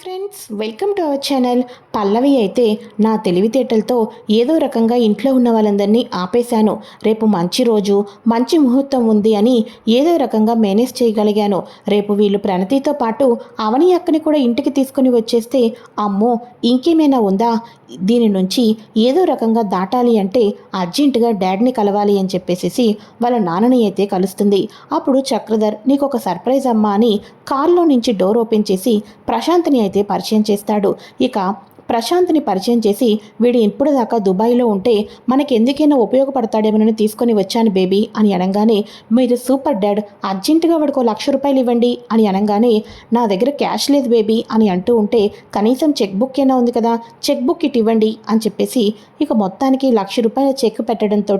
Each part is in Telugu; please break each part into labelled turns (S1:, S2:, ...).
S1: Friends welcome to our channel. Pallavi అయితే నా తెలివితేటలతో ఏదో రకంగా ఇంట్లో ఉన్న వాళ్ళందరినీ ఆపేశాను. రేపు మంచి రోజు మంచి ముహూర్తం ఉంది అని ఏదో రకంగా మేనేజ్ చేయగలిగాను. రేపు వీళ్ళు ప్రణతితో పాటు అవని అక్కని కూడా ఇంటికి తీసుకుని వచ్చేస్తే అమ్మో ఇంకేమైనా ఉందా? దీని నుంచి ఏదో రకంగా దాటాలి అంటే అర్జెంటుగా డాడ్ని కలవాలి అని చెప్పేసి వాళ్ళ నాన్నని అయితే కలుస్తుంది. అప్పుడు చక్రధర్ నీకు ఒక సర్ప్రైజ్ అమ్మా అని కార్లో నుంచి డోర్ ఓపెన్ చేసి ప్రశాంత్ని అయితే పరిచయం చేస్తాడు. ఇక ప్రశాంత్ని పరిచయం చేసి వీడు ఇప్పుడు దాకా దుబాయ్లో ఉంటే మనకెందుకైనా ఉపయోగపడతాడేమోనని తీసుకొని వచ్చాను బేబీ అని అనగానే మీరు సూపర్ డాడ్ అర్జెంటుగా వాడికి లక్ష రూపాయలు ఇవ్వండి అని అనగానే నా దగ్గర క్యాష్ లేదు బేబీ అని అంటూ ఉంటే కనీసం చెక్ బుక్ అయినా ఉంది కదా చెక్ బుక్ ఇటు ఇవ్వండి అని చెప్పేసి ఇక మొత్తానికి లక్ష రూపాయల చెక్ పెట్టడంతో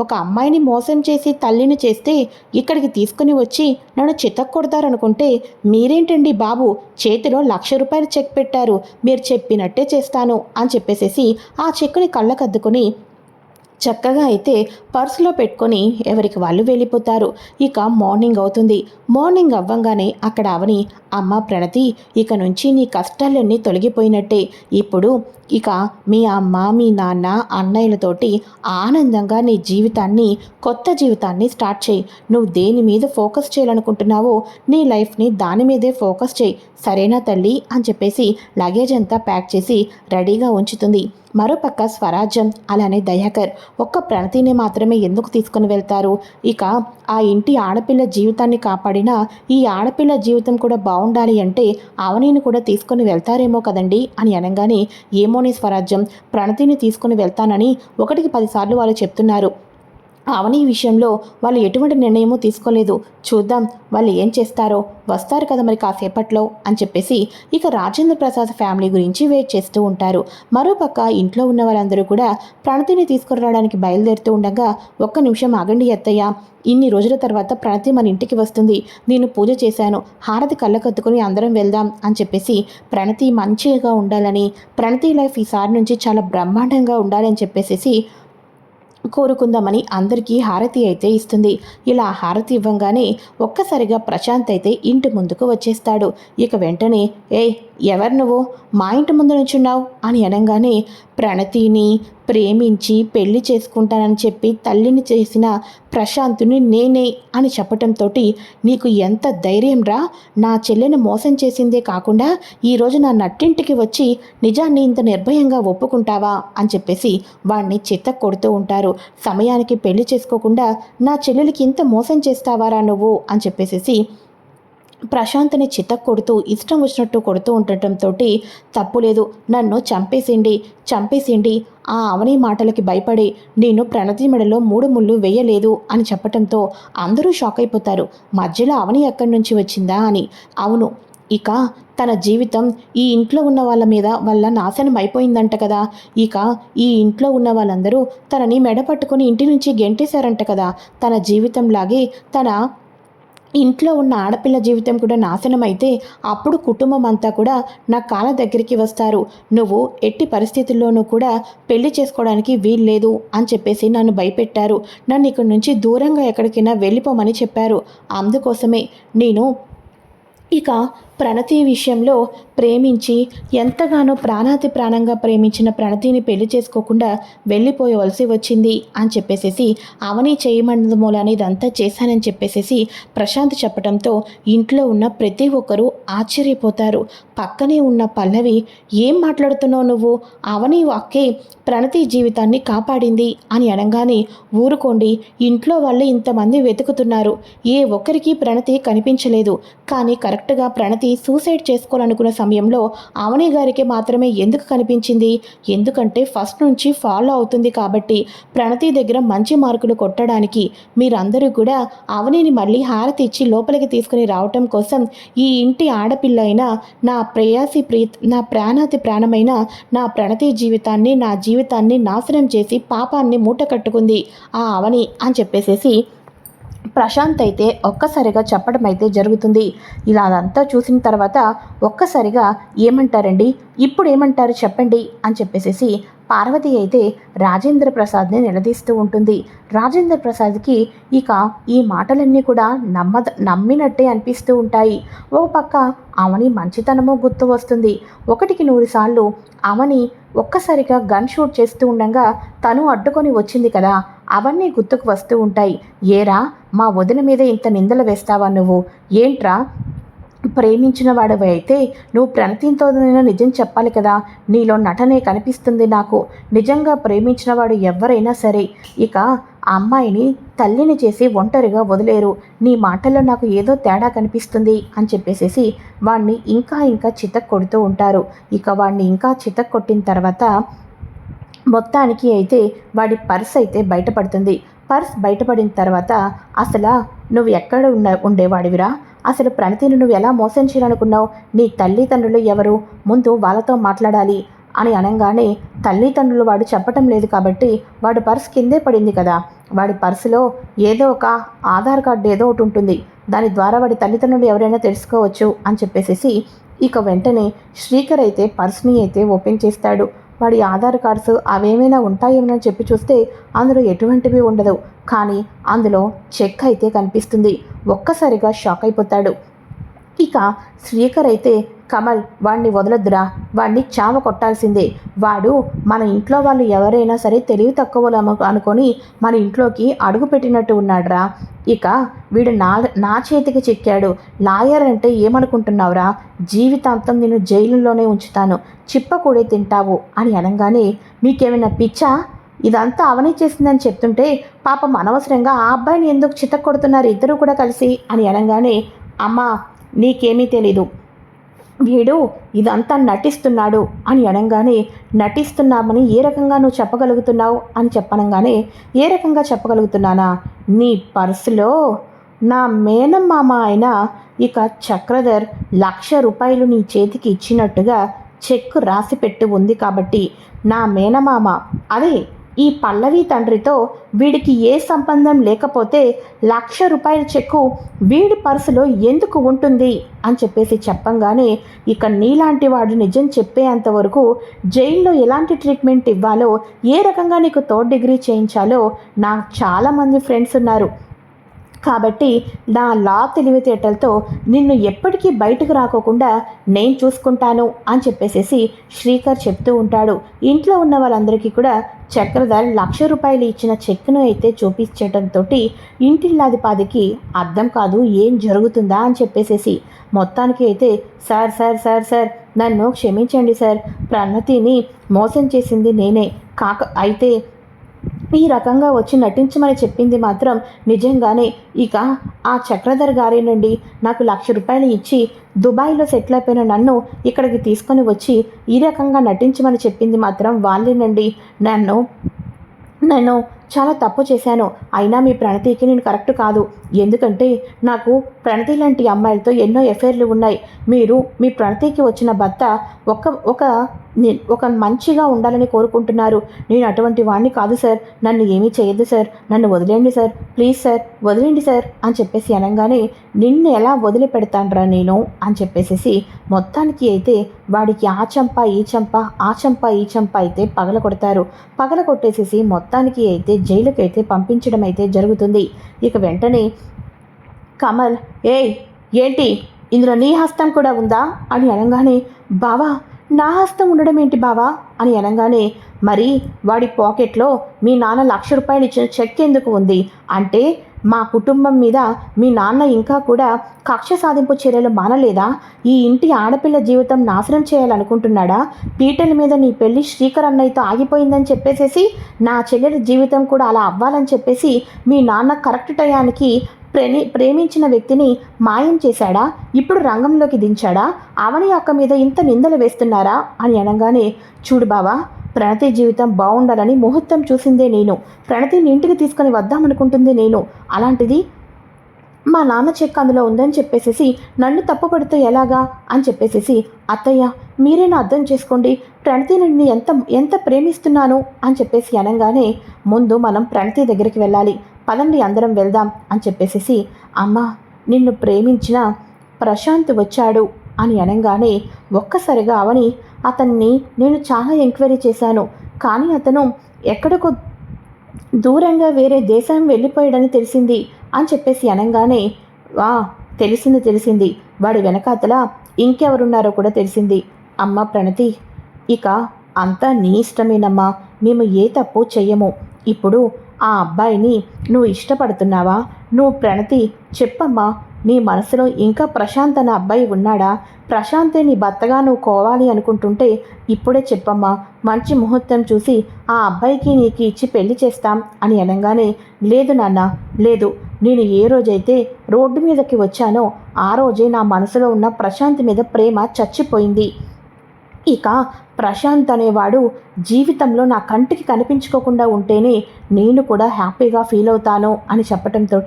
S1: ఒక అమ్మాయిని మోసం చేసి తల్లిని చేస్తే ఇక్కడికి తీసుకుని వచ్చి నన్ను చితక్కొడతారనుకుంటే మీరేంటండి బాబు చేతిలో లక్ష రూపాయల చెక్ పెట్టారు మీరు చెప్పినట్టే చేస్తాను అని చెప్పేసేసి ఆ చెక్కుని కళ్ళకద్దుకొని చక్కగా అయితే పర్సులో పెట్టుకొని ఎవరికి వాళ్ళు వెళ్ళిపోతారు. ఇక మార్నింగ్ అవుతుంది. మార్నింగ్ అవ్వంగానే అక్కడ అవని అమ్మ ప్రణతి ఇక నుంచి నీ కష్టాలన్నీ తొలగిపోయినట్టే. ఇప్పుడు ఇక మీ అమ్మ మీ నాన్న అన్నయ్యలతోటి ఆనందంగా నీ జీవితాన్ని కొత్త జీవితాన్ని స్టార్ట్ చేయి. నువ్వు దేని మీద ఫోకస్ చేయాలనుకుంటున్నావో నీ లైఫ్ని దాని మీదే ఫోకస్ చేయి. సరేనా తల్లి? అని చెప్పేసి లగేజ్ అంతా ప్యాక్ చేసి రెడీగా ఉంచుతుంది. మరోపక్క స్వరాజ్యం అలానే దయాకర్ ఒక్క ప్రణతిని మాత్రమే ఎందుకు తీసుకుని వెళ్తారు? ఇక ఆ ఇంటి ఆడపిల్ల జీవితాన్ని కాపాడిన ఈ ఆడపిల్ల జీవితం కూడా బాగుండాలి అంటే అవనీని కూడా తీసుకుని వెళ్తారేమో కదండి అని అనగానే ఏమోని స్వరాజ్యం ప్రణతిని తీసుకుని వెళ్తానని ఒకటికి పదిసార్లు వాళ్ళు చెప్తున్నారు. అవని విషయంలో వాళ్ళు ఎటువంటి నిర్ణయమూ తీసుకోలేదు. చూద్దాం వాళ్ళు ఏం చేస్తారో. వస్తారు కదా మరి కాసేపట్లో అని చెప్పేసి ఇక రాజేంద్ర ప్రసాద్ ఫ్యామిలీ గురించి వెయిట్ చేస్తూ ఉంటారు. మరోపక్క ఇంట్లో ఉన్న వాళ్ళందరూ కూడా ప్రణతిని తీసుకురావడానికి బయలుదేరుతూ ఉండగా ఒక్క నిమిషం ఆగండి ఎత్తయ్య ఇన్ని రోజుల తర్వాత ప్రణతి మన ఇంటికి వస్తుంది. నేను పూజ చేశాను. హారతి కళ్ళకత్తుకుని అందరం వెళ్దాం అని చెప్పేసి ప్రణతి మంచిగా ఉండాలని ప్రణతి లైఫ్ ఈసారి నుంచి చాలా బ్రహ్మాండంగా ఉండాలని చెప్పేసి కోరుకుందామని అందరికీ హారతి అయితే ఇస్తుంది. ఇలా హారతి ఇవ్వంగానే ఒక్కసారిగా ప్రశాంత్ అయితే ఇంటి ముందుకు వచ్చేస్తాడు. ఇక వెంటనే ఏయ్ ఎవరు నువ్వు? మా ఇంటి ముందు నుంచున్నావు అని అనగానే ప్రణతిని ప్రేమించి పెళ్ళి చేసుకుంటానని చెప్పి తల్లిని చేసిన ప్రశాంతుని నేనే అని చెప్పటంతో నీకు ఎంత ధైర్యం రా? నా చెల్లెని మోసం చేసిందే కాకుండా ఈరోజు నా నట్టింటికి వచ్చి నిజాన్ని ఇంత నిర్భయంగా ఒప్పుకుంటావా? అని చెప్పేసి వాణ్ణి చిత్త కొడుతూ ఉంటారు. సమయానికి పెళ్ళి చేసుకోకుండా నా చెల్లెలికి ఇంత మోసం చేస్తావారా నువ్వు? అని చెప్పేసి ప్రశాంత్ని చిత్త కొడుతూ ఇష్టం వచ్చినట్టు కొడుతూ ఉండటంతో తప్పు లేదు. నన్ను చంపేసిండి చంపేసిండి ఆ అవని మాటలకి భయపడి నేను ప్రణతి మెడలో మూడు ముళ్ళు వేయలేదు అని చెప్పటంతో అందరూ షాక్ అయిపోతారు. మధ్యలో అవని ఎక్కడి నుంచి వచ్చిందా అని. అవును ఇక తన జీవితం ఈ ఇంట్లో ఉన్న వాళ్ళ మీద వల్ల నాశనం అయిపోయిందంట కదా. ఇక ఈ ఇంట్లో ఉన్న వాళ్ళందరూ తనని మెడ పట్టుకుని ఇంటి నుంచి గెంటేశారంట కదా. తన జీవితంలాగే తన ఇంట్లో ఉన్న ఆడపిల్ల జీవితం కూడా నాశనం అయితే అప్పుడు కుటుంబం అంతా కూడా నా కాళ్ళ దగ్గరికి వస్తారు. నువ్వు ఎట్టి పరిస్థితుల్లోనూ కూడా పెళ్ళి చేసుకోవడానికి వీల్లేదు అని చెప్పేసి నన్ను భయపెట్టారు. నన్ను ఇక్కడి నుంచి దూరంగా ఎక్కడికైనా వెళ్ళిపోమని చెప్పారు. అందుకోసమే నేను ఇక ప్రణతి విషయంలో ప్రేమించి ఎంతగానో ప్రాణాతి ప్రాణంగా ప్రేమించిన ప్రణతిని పెళ్ళి చేసుకోకుండా వెళ్ళిపోయవలసి వచ్చింది అని చెప్పేసేసి అవని చేయమన్నది మూలాన్ని ఇదంతా చేశానని చెప్పేసేసి ప్రశాంత్ చెప్పడంతో ఇంట్లో ఉన్న ప్రతి ఒక్కరూ ఆశ్చర్యపోతారు. పక్కనే ఉన్న పల్లవి ఏం మాట్లాడుతున్నావు నువ్వు? అవని వాక్కే ప్రణతి జీవితాన్ని కాపాడింది అని అనగానే ఊరుకోండి ఇంట్లో వాళ్ళు ఇంతమంది వెతుకుతున్నారు. ఏ ఒక్కరికి ప్రణతి కనిపించలేదు. కానీ కరెక్ట్గా ప్రణతి సూసైడ్ చేసుకోవాలనుకున్న సమయంలో అవని గారికి మాత్రమే ఎందుకు కనిపించింది? ఎందుకంటే ఫస్ట్ నుంచి ఫాలో అవుతుంది కాబట్టి ప్రణతి దగ్గర మంచి మార్కులు కొట్టడానికి మీరందరూ కూడా అవనిని మళ్ళీ హారతి ఇచ్చి లోపలికి తీసుకుని రావటం కోసం ఈ ఇంటి ఆడపిల్ల అయినా నా ప్రేయాసి ప్రీత్ నా ప్రాణాతి ప్రాణమైన నా ప్రణతి జీవితాన్ని నా జీవితాన్ని నాశనం చేసి పాపాన్ని మూట కట్టుకుంది ఆ అవని అని చెప్పేసేసి ప్రశాంత్ అయితే ఒక్కసారిగా చెప్పడం అయితే జరుగుతుంది. ఇలా అదంతా చూసిన తర్వాత ఒక్కసారిగా ఏమంటారండి? ఇప్పుడు ఏమంటారు చెప్పండి? అని చెప్పేసేసి పార్వతి అయితే రాజేంద్ర ప్రసాద్ని నిలదీస్తూ ఉంటుంది. రాజేంద్ర ప్రసాద్కి ఇక ఈ మాటలన్నీ కూడా నమ్మ నమ్మినట్టే అనిపిస్తూ ఉంటాయి. ఓ పక్క అవని మంచితనమో గుర్తు వస్తుంది. ఒకటికి నూరు సార్లు అవని ఒక్కసారిగా గన్ షూట్ చేస్తూ ఉండగా తను అడ్డుకొని వచ్చింది కదా. అవన్నీ గుర్తుకు వస్తూ ఉంటాయి. ఏరా మా వదిన మీద ఇంత నిందలు వేస్తావా నువ్వు? ఏంట్రా? ప్రేమించిన వాడివి అయితే నువ్వు ప్రణతితో నిజం చెప్పాలి కదా? నీలో నటనే కనిపిస్తుంది నాకు. నిజంగా ప్రేమించిన వాడు ఎవరైనా సరే ఇక ఆ అమ్మాయిని తల్లిని చేసి ఒంటరిగా వదిలేరు. నీ మాటల్లో నాకు ఏదో తేడా కనిపిస్తుంది అని చెప్పేసేసి వాణ్ణి ఇంకా ఇంకా చితక్ కొడుతూ ఉంటారు. ఇక వాణ్ణి ఇంకా చితక్ కొట్టిన తర్వాత మొత్తానికి అయితే వాడి పర్స్ అయితే బయటపడుతుంది. పర్స్ బయటపడిన తర్వాత అసలు నువ్వు ఎక్కడ ఉన్న ఉండేవాడివిరా? అసలు ప్రణతిని నువ్వు ఎలా మోసం చేయాలనుకున్నావు? నీ తల్లిదండ్రులు ఎవరు? ముందు వాళ్ళతో మాట్లాడాలి అని అనగానే తల్లిదండ్రులు వాడు చెప్పటం లేదు కాబట్టి వాడు పర్స్ కిందే పడింది కదా. వాడి పర్సులో ఏదో ఒక ఆధార్ కార్డు ఏదో ఒకటి ఉంటుంది. దాని ద్వారా వాడి తల్లిదండ్రులు ఎవరైనా తెలుసుకోవచ్చు అని చెప్పేసి ఇక వెంటనే శ్రీకర్ అయితే పర్స్ని అయితే ఓపెన్ చేస్తాడు. వాడి ఆధార్ కార్డ్స్ అవేమైనా ఉంటాయేమో చెప్పి చూస్తే అందులో ఎటువంటివి ఉండదు. కానీ అందులో చెక్ అయితే కనిపిస్తుంది. ఒక్కసారిగా షాక్ అయిపోతాడు. ఇక శ్రీకర్ అయితే కమల్ వాణ్ణి వదలొద్దురా. వాణ్ణి చావ కొట్టాల్సిందే. వాడు మన ఇంట్లో వాళ్ళు ఎవరైనా సరే తెలివి తక్కువ అనుకొని మన ఇంట్లోకి అడుగు పెట్టినట్టు ఉన్నాడురా. ఇక వీడు నా నా చేతికి చిక్కాడు. లాయర్ అంటే ఏమనుకుంటున్నావురా? జీవితాంతం నేను జైలులోనే ఉంచుతాను. చిప్ప కూడా తింటావు అని అనగానే మీకేమైనా పిచ్చా? ఇదంతా అవనే చేసిందని చెప్తుంటే పాపం అనవసరంగా ఆ అబ్బాయిని ఎందుకు చిత్త కొడుతున్నారు ఇద్దరు కూడా కలిసి అని అనగానే అమ్మా నీకేమీ తెలీదు. వీడు ఇదంతా నటిస్తున్నాడు అని అనగానే నటిస్తున్నామని ఏ రకంగా నువ్వు చెప్పగలుగుతున్నావు అని చెప్పనంగానే ఏ రకంగా చెప్పగలుగుతున్నానా? నీ పర్సులో నా మేనమ్మామ అయిన ఇక చక్రధర్ లక్ష రూపాయలు నీ చేతికి ఇచ్చినట్టుగా చెక్ రాసి పెట్టి ఉంది కాబట్టి నా మేనమామ అదే ఈ పల్లవి తండ్రితో వీడికి ఏ సంబంధం లేకపోతే లక్ష రూపాయల చెక్కు వీడి పర్సులో ఎందుకు ఉంటుంది అని చెప్పేసి చెప్పంగానే ఇక నీలాంటి వాడు నిజం చెప్పేంత వరకు జైల్లో ఎలాంటి ట్రీట్మెంట్ ఇవ్వాలో ఏ రకంగా నీకు థర్డ్ డిగ్రీ చేయించాలో నాకు చాలామంది ఫ్రెండ్స్ ఉన్నారు. కాబట్టి నా లా తెలివితేటలతో నిన్ను ఎప్పటికీ బయటకు రాకోకుండా నేను చూసుకుంటాను అని చెప్పేసేసి శ్రీకర్ చెప్తూ ఉంటాడు. ఇంట్లో ఉన్న వాళ్ళందరికీ కూడా చక్రధర్ లక్ష రూపాయలు ఇచ్చిన చెక్ను అయితే చూపించడంతో ఇంటిల్లాదిపాదికి అర్థం కాదు ఏం జరుగుతుందా అని చెప్పేసేసి మొత్తానికి అయితే సార్ సార్ సార్ సార్ నన్ను క్షమించండి సార్. ప్రణతిని మోసం చేసింది నేనే. కాక అయితే ఈ రకంగా వచ్చి నటించమని చెప్పింది మాత్రం నిజంగానే. ఇక ఆ చక్రధర్ గారేనండి నాకు లక్ష రూపాయలు ఇచ్చి దుబాయ్లో సెటిల్ అయిపోయిన నన్ను ఇక్కడికి తీసుకొని వచ్చి ఈ రకంగా నటించమని చెప్పింది మాత్రం వాళ్ళేనండి నన్ను నేను చాలా తప్పు చేశాను. అయినా మీ ప్రణతికి నేను కరెక్ట్ కాదు. ఎందుకంటే నాకు ప్రణతి లాంటి అమ్మాయిలతో ఎన్నో ఎఫైర్లు ఉన్నాయి. మీరు మీ ప్రణతికి వచ్చిన భర్త ఒక ఒక ఒక మంచిగా ఉండాలని కోరుకుంటున్నారు. నేను అటువంటి వాడిని కాదు సార్. నన్ను ఏమీ చేయొద్దు సార్. నన్ను వదిలేండి సార్. ప్లీజ్ సార్ వదిలేండి సార్ అని చెప్పేసి అనగానే నిన్ను ఎలా వదిలిపెడతానరా నేను అని చెప్పేసి మొత్తానికి అయితే వాడికి ఆ చంప ఈ చంప ఆ చంప ఈ చంప అయితే పగల కొడతారు పగల కొట్టేసేసి మొత్తానికి అయితే జైలుకి అయితే పంపించడం అయితే జరుగుతుంది. ఇక వెంటనే కమల్ ఏయ్ ఏంటి? ఇందులో నీ హస్తం కూడా ఉందా? అని అనగానే బావా నా హస్తం ఉండడం ఏంటి బావా? అని అనగానే మరి వాడి పాకెట్లో మీ నాన్న లక్ష రూపాయలు ఇచ్చిన చెక్ ఎందుకు ఉంది? అంటే మా కుటుంబం మీద మీ నాన్న ఇంకా కూడా కక్ష సాధింపు చర్యలు మానలేదా? ఈ ఇంటి ఆడపిల్ల జీవితం నాశనం చేయాలనుకుంటున్నాడా? పీటల మీద నీ పెళ్ళి శ్రీకర్ అన్నయ్యతో ఆగిపోయిందని చెప్పేసేసి నా చెల్లెలి జీవితం కూడా అలా అవ్వాలని చెప్పేసి మీ నాన్న కరెక్ట్ టయానికి ప్రేమి ప్రేమించిన వ్యక్తిని మాయం చేశాడా? ఇప్పుడు రంగంలోకి దించాడా? అవని అక్క మీద ఇంత నిందలు వేస్తున్నారా? అని అనగానే చూడు బావా ప్రణతి జీవితం బాగుండాలని ముహూర్తం చూసిందే నేను. ప్రణతిని ఇంటికి తీసుకొని వద్దామనుకుంటుంది నేను. అలాంటిది మా నాన్న చెక్ అందులో ఉందని చెప్పేసేసి నన్ను తప్పుపడితే ఎలాగా? అని చెప్పేసేసి అత్తయ్య మీరేనా అర్థం చేసుకోండి? ప్రణతి నిన్ను ఎంత ఎంత ప్రేమిస్తున్నాను? అని చెప్పేసి అనగానే ముందు మనం ప్రణతి దగ్గరికి వెళ్ళాలి. పదండి అందరం వెళ్దాం అని చెప్పేసేసి అమ్మ నిన్ను ప్రేమించిన ప్రశాంత్ వచ్చాడు అని అనగానే ఒక్కసారిగా అవని అతన్ని నేను చాలా ఎంక్వైరీ చేశాను కానీ అతను ఎక్కడికో దూరంగా వేరే దేశం వెళ్ళిపోయాడని తెలిసింది అని చెప్పేసి అనగానే వా తెలిసింది తెలిసింది. వాడి వెనకాతల ఇంకెవరున్నారో కూడా తెలిసింది. అమ్మ ప్రణతి ఇక అంతా నీ ఇష్టమేనమ్మా. మేము ఏ తప్పు చెయ్యము. ఇప్పుడు ఆ అబ్బాయిని నువ్వు ఇష్టపడుతున్నావా? నువ్వు ప్రణతి చెప్పమ్మా నీ మనసులో ఇంకా ప్రశాంత్ అనే అబ్బాయి ఉన్నాడా? ప్రశాంతే నీ భర్తగా నువ్వు కోవాలి అనుకుంటుంటే ఇప్పుడే చెప్పమ్మా మంచి ముహూర్తం చూసి ఆ అబ్బాయికి నీకు ఇచ్చి పెళ్ళి చేస్తాం అని అనగానే లేదు నాన్న లేదు నేను ఏ రోజైతే రోడ్డు మీదకి వచ్చానో ఆ రోజే నా మనసులో ఉన్న ప్రశాంత్ మీద ప్రేమ చచ్చిపోయింది. ఇక ప్రశాంత్ అనేవాడు జీవితంలో నా కంటికి కనిపించుకోకుండా ఉంటేనే నేను కూడా హ్యాపీగా ఫీల్ అవుతాను అని చెప్పటంతో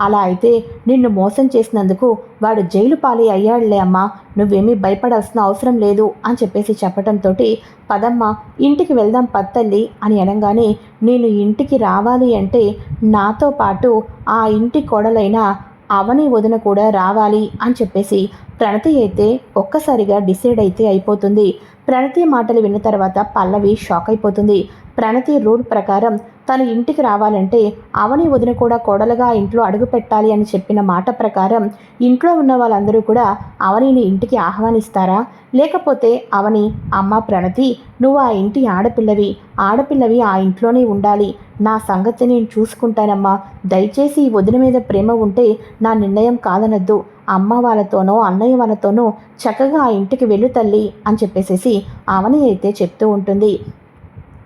S1: అలా అయితే నిన్ను మోసం చేసినందుకు వాడు జైలు పాలి అయ్యాడులే అమ్మా. నువ్వేమీ భయపడాల్సిన అవసరం లేదు అని చెప్పేసి చెప్పటంతో పదమ్మ ఇంటికి వెళ్దాం పత్తల్లి అని అనగానే నేను ఇంటికి రావాలి అంటే నాతో పాటు ఆ ఇంటి కోడలైన అవని వదిన కూడా రావాలి అని చెప్పేసి ప్రణతి అయితే ఒక్కసారిగా డిసైడ్ అయితే అయిపోతుంది. ప్రణతి మాటలు విన్న తర్వాత పల్లవి షాక్ అయిపోతుంది. ప్రణతి రూల్ ప్రకారం తను ఇంటికి రావాలంటే అవని వదిన కూడా కోడలుగా ఇంట్లో అడుగు పెట్టాలి అని చెప్పిన మాట ప్రకారం ఇంట్లో ఉన్న వాళ్ళందరూ కూడా అవనిని ఇంటికి ఆహ్వానిస్తారా? లేకపోతే అవని అమ్మ ప్రణతి నువ్వు ఆ ఇంటి ఆడపిల్లవి ఆడపిల్లవి ఆ ఇంట్లోనే ఉండాలి. నా సంగతి నేను చూసుకుంటానమ్మా. దయచేసి ఈ వదిన మీద ప్రేమ ఉంటే నా నిర్ణయం కాదనద్దు. అమ్మ వాళ్ళతోనో అన్నయ్య వాళ్ళతోనో చక్కగా ఆ ఇంటికి వెళ్ళు తల్లి అని చెప్పేసేసి అవని అయితే చెప్తూ ఉంటుంది.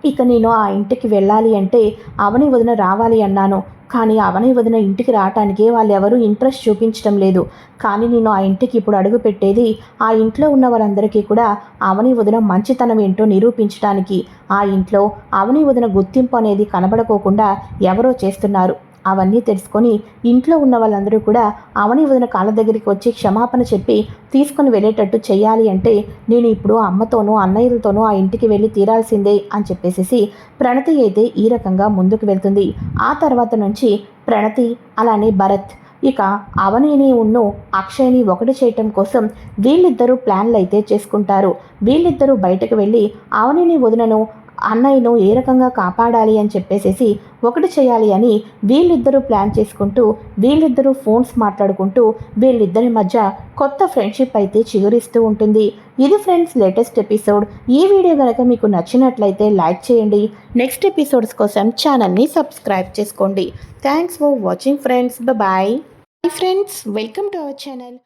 S1: ఇక నేను ఆ ఇంటికి వెళ్ళాలి అంటే అవని వదిన రావాలి అన్నాను. కానీ అవని వదిన ఇంటికి రావటానికి వాళ్ళు ఎవరూ ఇంట్రెస్ట్ చూపించడం లేదు. కానీ నేను ఆ ఇంటికి ఇప్పుడు అడుగు పెట్టేది ఆ ఇంట్లో ఉన్న వాళ్ళందరికీ కూడా అవని వదిన మంచితనం ఏంటో నిరూపించడానికి ఆ ఇంట్లో అవని వదిన గుర్తింపు అనేది కనబడకోకుండా ఎవరో చేస్తున్నారు. అవన్నీ తెలుసుకొని ఇంట్లో ఉన్న వాళ్ళందరూ కూడా అవని వదిన కాళ్ళ దగ్గరికి వచ్చి క్షమాపణ చెప్పి తీసుకొని వెళ్ళేటట్టు చేయాలి అంటే నేను ఇప్పుడు అమ్మతోనూ అన్నయ్యలతోనూ ఆ ఇంటికి వెళ్ళి తీరాల్సిందే అని చెప్పేసి ప్రణతి అయితే ఈ రకంగా ముందుకు వెళ్తుంది. ఆ తర్వాత నుంచి ప్రణతి అలానే భరత్ ఇక అవనిని ఉన్ను అక్షయ్ని ఒకటి చేయటం కోసం వీళ్ళిద్దరూ ప్లాన్లు అయితే చేసుకుంటారు. వీళ్ళిద్దరూ బయటకు వెళ్ళి అవనిని వదినను అన్నయ్యను ఏ రకంగా కాపాడాలి అని చెప్పేసేసి ఒకటి చేయాలి అని వీళ్ళిద్దరూ ప్లాన్ చేసుకుంటూ వీళ్ళిద్దరూ ఫోన్స్ మాట్లాడుకుంటూ వీళ్ళిద్దరి మధ్య కొత్త ఫ్రెండ్షిప్ అయితే చిగురిస్తూ ఉంటుంది. ఇది ఫ్రెండ్స్ లేటెస్ట్ ఎపిసోడ్. ఈ వీడియో కనుక మీకు నచ్చినట్లయితే లైక్ చేయండి. నెక్స్ట్ ఎపిసోడ్స్ కోసం ఛానల్ని సబ్స్క్రైబ్ చేసుకోండి. Thanks for watching friends. Bye friends welcome to our channel.